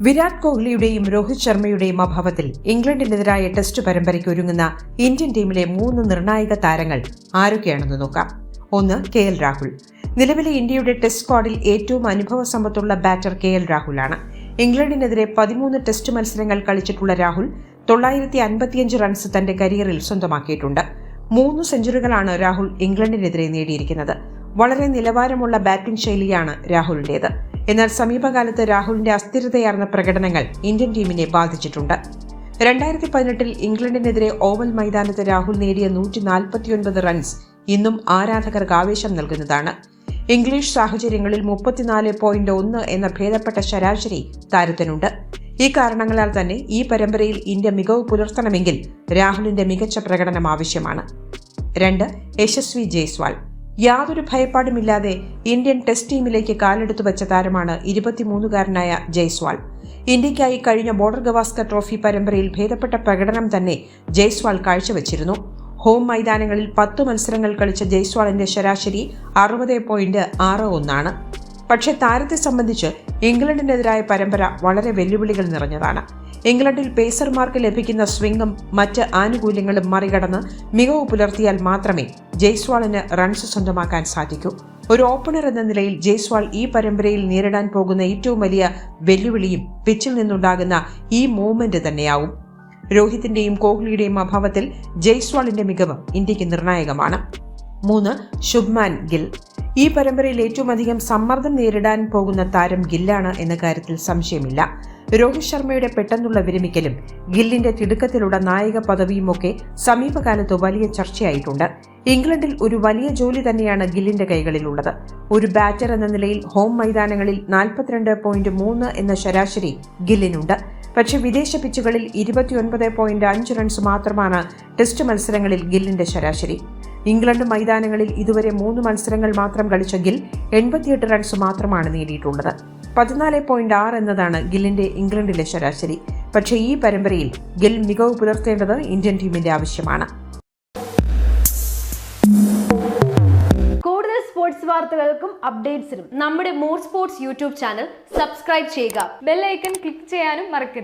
വിരാട് കോഹ്ലിയുടെയും രോഹിത് ശർമ്മയുടെയും അഭാവത്തിൽ ഇംഗ്ലണ്ടിനെതിരായ ടെസ്റ്റ് പരമ്പരയ്ക്ക് ഒരുങ്ങുന്ന ഇന്ത്യൻ ടീമിലെ മൂന്ന് നിർണായക താരങ്ങൾ ആരൊക്കെയാണെന്ന് നോക്കാം. ഒന്ന് കെ എൽ രാഹുൽ. നിലവിലെ ഇന്ത്യയുടെ ടെസ്റ്റ് സ്ക്വാഡിൽ ഏറ്റവും അനുഭവ സമ്പത്തുള്ള ബാറ്റർ കെ എൽ രാഹുലാണ്. ഇംഗ്ലണ്ടിനെതിരെ പതിമൂന്ന് ടെസ്റ്റ് മത്സരങ്ങൾ കളിച്ചിട്ടുള്ള രാഹുൽ തൊള്ളായിരത്തി അൻപത്തിയഞ്ച് റൺസ് തന്റെ കരിയറിൽ സ്വന്തമാക്കിയിട്ടുണ്ട്. മൂന്ന് സെഞ്ചുറികളാണ് രാഹുൽ ഇംഗ്ലണ്ടിനെതിരെ നേടിയിരിക്കുന്നത്. വളരെ നിലവാരമുള്ള ബാറ്റിംഗ് ശൈലിയാണ് രാഹുലിന്റേത്. എന്നാൽ സമീപകാലത്ത് രാഹുലിന്റെ അസ്ഥിരതയാർന്ന പ്രകടനങ്ങൾ ഇന്ത്യൻ ടീമിനെ ബാധിച്ചിട്ടുണ്ട്. രണ്ടായിരത്തി പതിനെട്ടിൽ ഇംഗ്ലണ്ടിനെതിരെ ഓവൽ മൈതാനത്ത് രാഹുൽ നേടിയ നൂറ്റി നാൽപ്പത്തിയൊൻപത് റൺസ് ഇന്നും ആരാധകർക്ക് ആവേശം നൽകുന്നതാണ്. ഇംഗ്ലീഷ് സാഹചര്യങ്ങളിൽ മുപ്പത്തിനാല് പോയിന്റ് ഒന്ന് എന്ന ഭേദപ്പെട്ട ശരാശരി താരത്തിനുണ്ട്. ഈ കാരണങ്ങളാൽ തന്നെ ഈ പരമ്പരയിൽ ഇന്ത്യ മികവ് പുലർത്തണമെങ്കിൽ രാഹുലിന്റെ മികച്ച പ്രകടനം ആവശ്യമാണ്. രണ്ട് യശസ്വി ജയ്സ്വാൾ. യാതൊരു ഭയപ്പാടുമില്ലാതെ ഇന്ത്യൻ ടെസ്റ്റ് ടീമിലേക്ക് കാലെടുത്തു വെച്ച താരമാണ് ഇരുപത്തിമൂന്നുകാരനായ ജയ്സ്വാൾ. ഇന്ത്യയ്ക്കായി കഴിഞ്ഞ ബോർഡർ ഗവാസ്കർ ട്രോഫി പരമ്പരയിൽ ഭേദപ്പെട്ട പ്രകടനം തന്നെ ജയ്സ്വാൾ കാഴ്ചവെച്ചിരുന്നു. ഹോം മൈതാനങ്ങളിൽ പത്ത് മത്സരങ്ങൾ കളിച്ച ജയ്സ്വാളിന്റെ ശരാശരി അറുപത് പോയിന്റ് ആറ് ഒന്നാണ്. പക്ഷേ താരത്തെ സംബന്ധിച്ച് ഇംഗ്ലണ്ടിനെതിരായ പരമ്പര വളരെ വെല്ലുവിളികൾ നിറഞ്ഞതാണ്. ഇംഗ്ലണ്ടിൽ പേസർമാർക്ക് ലഭിക്കുന്ന സ്വിംഗും മറ്റ് ആനുകൂല്യങ്ങളും മറികടന്ന് മികവ് പുലർത്തിയാൽ മാത്രമേ ജയ്സ്വാളിന് റൺസ് സ്വന്തമാക്കാൻ സാധിക്കും. ഒരു ഓപ്പണർ എന്ന നിലയിൽ ജയ്സ്വാൾ ഈ പരമ്പരയിൽ നേരിടാൻ പോകുന്ന ഏറ്റവും വലിയ വെല്ലുവിളിയും പിച്ചിൽ നിന്നുണ്ടാകുന്ന ഈ മൂവ്മെന്റ് തന്നെയാവും. രോഹിത്തിന്റെയും കോഹ്ലിയുടെയും അഭാവത്തിൽ ജയ്സ്വാളിന്റെ മികവ് ഇന്ത്യയ്ക്ക് നിർണായകമാണ്. മൂന്ന് ശുഭ്മാൻ ഗിൽ. ഈ പരമ്പരയിൽ ഏറ്റവും അധികം സമ്മർദ്ദം നേരിടാൻ പോകുന്ന താരം ഗില്ലാണ് എന്ന കാര്യത്തിൽ സംശയമില്ല. രോഹിത് ശർമ്മയുടെ പെട്ടെന്നുള്ള വിരമിക്കലും ഗില്ലിന്റെ തിടുക്കത്തിലുള്ള നായക പദവിയുമൊക്കെ സമീപകാലത്ത് വലിയ ചർച്ചയായിട്ടുണ്ട്. ഇംഗ്ലണ്ടിൽ ഒരു വലിയ ജോലി തന്നെയാണ് ഗില്ലിന്റെ കൈകളിലുള്ളത്. ഒരു ബാറ്റർ എന്ന നിലയിൽ ഹോം മൈതാനങ്ങളിൽ നാൽപ്പത്തിരണ്ട് പോയിന്റ് മൂന്ന് എന്ന ശരാശരി ഗില്ലിനുണ്ട്. പക്ഷേ വിദേശ പിച്ചുകളിൽ ഇരുപത്തിയൊൻപത് പോയിന്റ് അഞ്ച് റൺസ് മാത്രമാണ് ടെസ്റ്റ് മത്സരങ്ങളിൽ ഗില്ലിന്റെ ശരാശരി. ഇംഗ്ലണ്ട് മൈതാനങ്ങളിൽ ഇതുവരെ മൂന്ന് മത്സരങ്ങൾ മാത്രം കളിച്ച ഗിൽ എൺപത്തിയെട്ട് റൺസ് മാത്രമാണ് നേടിയിട്ടുള്ളത്. പതിനാല് പോയിന്റ് ആറ് എന്നതാണ് ഗില്ലിന്റെ ഇംഗ്ലണ്ടിലെ ശരാശരി. പക്ഷേ ഈ പരമ്പരയിൽ ഗിൽ മികവ് പുലർത്തേണ്ടത് ഇന്ത്യൻ ടീമിന്റെ ആവശ്യമാണ്. കൂടുതൽ സ്പോർട്സ് വാർത്തകൾക്കും അപ്ഡേറ്റ്സിനും നമ്മുടെ more sports YouTube channel subscribe ചെയ്യുക. ബെല്ലൈക്കൺ ക്ലിക്ക് ചെയ്യാനും മറക്കരുത്.